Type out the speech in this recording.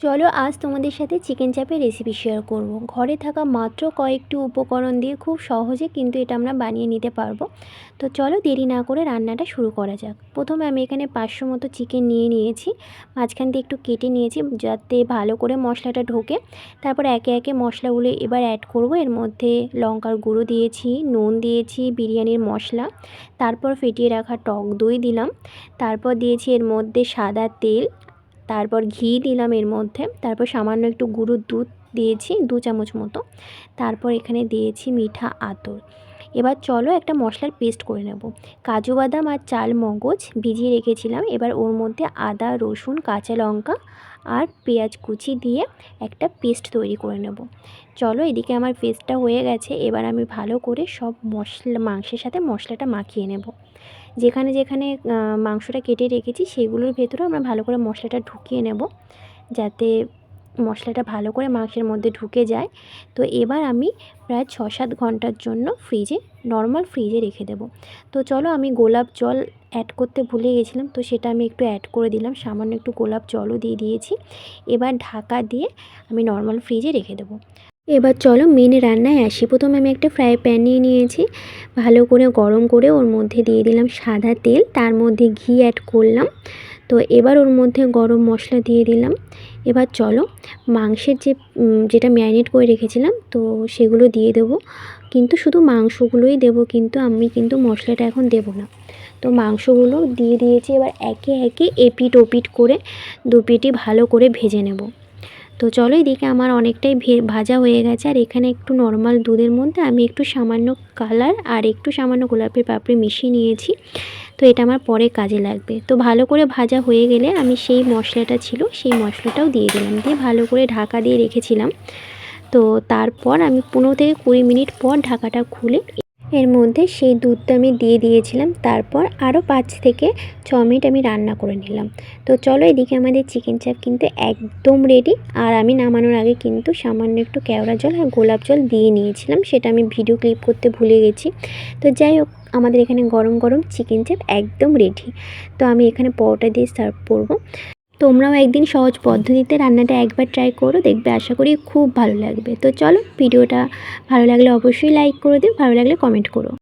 চলো আজ তোমাদের সাথে চিকেন চাপের রেসিপি শেয়ার করব। ঘরে থাকা মাত্র কয়েকটি উপকরণ দিয়ে খুব সহজে কিন্তু এটা আমরা বানিয়ে নিতে পারব। তো চলো দেরি না করে রান্নাটা শুরু করা যাক। প্রথমে আমি এখানে পাঁচশো মতো চিকেন নিয়ে নিয়েছি। মাঝখান দিয়ে একটু কেটে নিয়েছি যাতে ভালো করে মশলাটা ঢোকে। তারপর একে একে মশলাগুলো এবার অ্যাড করব। এর মধ্যে লঙ্কার গুঁড়ো দিয়েছি, নুন দিয়েছি, বিরিয়ানির মশলা, তারপর ফেটিয়ে রাখা টক দই দিলাম। তারপর দিয়েছি এর মধ্যে সাদা তেল তারপর ঘি দিলাম এর মধ্যে। তারপর সামান্য একটু গুঁড়োর দুধ দিয়েছি, দু চামচ মতো। তারপর এখানে দিয়েছি মিঠা আতর। এবার চলো একটা মশলার পেস্ট করে নেব। কাজু বাদাম আর চাল মগজ ভিজিয়ে রেখেছিলাম। এবার ওর মধ্যে আদা, রসুন, কাঁচা লঙ্কা আর পেঁয়াজ কুচি দিয়ে একটা পেস্ট তৈরি করে নেব। চলো এদিকে আমার পেস্টটা হয়ে গেছে। এবার আমি ভালো করে সব মশলা, মাংসের সাথে মশলাটা মাখিয়ে নেব। যেখানে যেখানে মাংসটা কেটে রেখেছি সেগুলোর ভেতরে আমরা ভালো করে মশলাটা ঢুকিয়ে নেব। যাতে মশলাটা ভালো করে মাংসের মধ্যে ঢুকে যায়। তো এবার আমি প্রায় ছ সাত ঘণ্টার জন্য ফ্রিজে, নর্মাল ফ্রিজে রেখে দেবো। তো চলো আমি গোলাপ জল অ্যাড করতে ভুলে গেছিলাম, তো সেটা আমি একটু অ্যাড করে দিলাম। সামান্য একটু গোলাপ জলও দিয়ে দিয়েছি। এবার ঢাকা দিয়ে আমি নর্মাল ফ্রিজে রেখে দেবো। এবার চলো মেন রান্নায় আসি। প্রথমে আমি একটা ফ্রাই প্যান নিয়ে নিয়েছি। ভালো করে গরম করে ওর মধ্যে দিয়ে দিলাম সাদা তেল। তার মধ্যে ঘি অ্যাড করলাম। তো এবার ওর মধ্যে গরম মশলা দিয়ে দিলাম। এবার চলো মাংসের যে যেটা ম্যারিনেট করে রেখেছিলাম, তো সেগুলো দিয়ে দেবো। কিন্তু শুধু মাংসগুলোই দেবো, কিন্তু আমি কিন্তু মশলাটা এখন দেবো না। তো মাংসগুলো দিয়ে দিয়েছি। এবার একে একে এপিট ওপিট করে দুপিটি ভালো করে ভেজে নেব। তো চলো এদিকে আমার অনেকটাই ভাজা হয়ে গেছে। আর এখানে একটু নর্মাল দুধের মধ্যে আমি একটু সামান্য কালার আর একটু সামান্য গোলাপের পাপড়ি মিশিয়ে নিয়েছি। তো এটা আমার পরে কাজে লাগবে। তো ভালো করে ভাজা হয়ে গেলে আমি সেই মশলাটা ছিল, সেই মশলাটাও দিয়ে দিলাম। দিয়ে ভালো করে ঢাকা দিয়ে রেখেছিলাম। তো তারপর আমি পনেরো থেকে কুড়ি মিনিট পর ঢাকাটা খুলে এর মধ্যে সেই দুধটা আমি দিয়ে দিয়েছিলাম। তারপর আরও পাঁচ থেকে ছ মিনিট আমি রান্না করে নিলাম। তো চলো এদিকে আমাদের চিকেন চাপ কিন্তু একদম রেডি আর আমি নামানোর আগে কিন্তু সামান্য একটু কেওড়া জল আর গোলাপ জল দিয়ে নিয়েছিলাম। সেটা আমি ভিডিও ক্লিপ করতে ভুলে গেছি। তো যাই হোক, আমাদের এখানে গরম গরম চিকেন চাপ একদম রেডি তো আমি এখানে পরোটা দিয়ে সার্ভ করব। তোমরাও একদিন সহজ পদ্ধতিতে রান্নাটা একবার ট্রাই করো, দেখবে আশা করি খুব ভালো লাগবে। তো চলো, ভিডিওটা ভালো লাগলে অবশ্যই লাইক করে দিও, ভালো লাগলে কমেন্ট করো।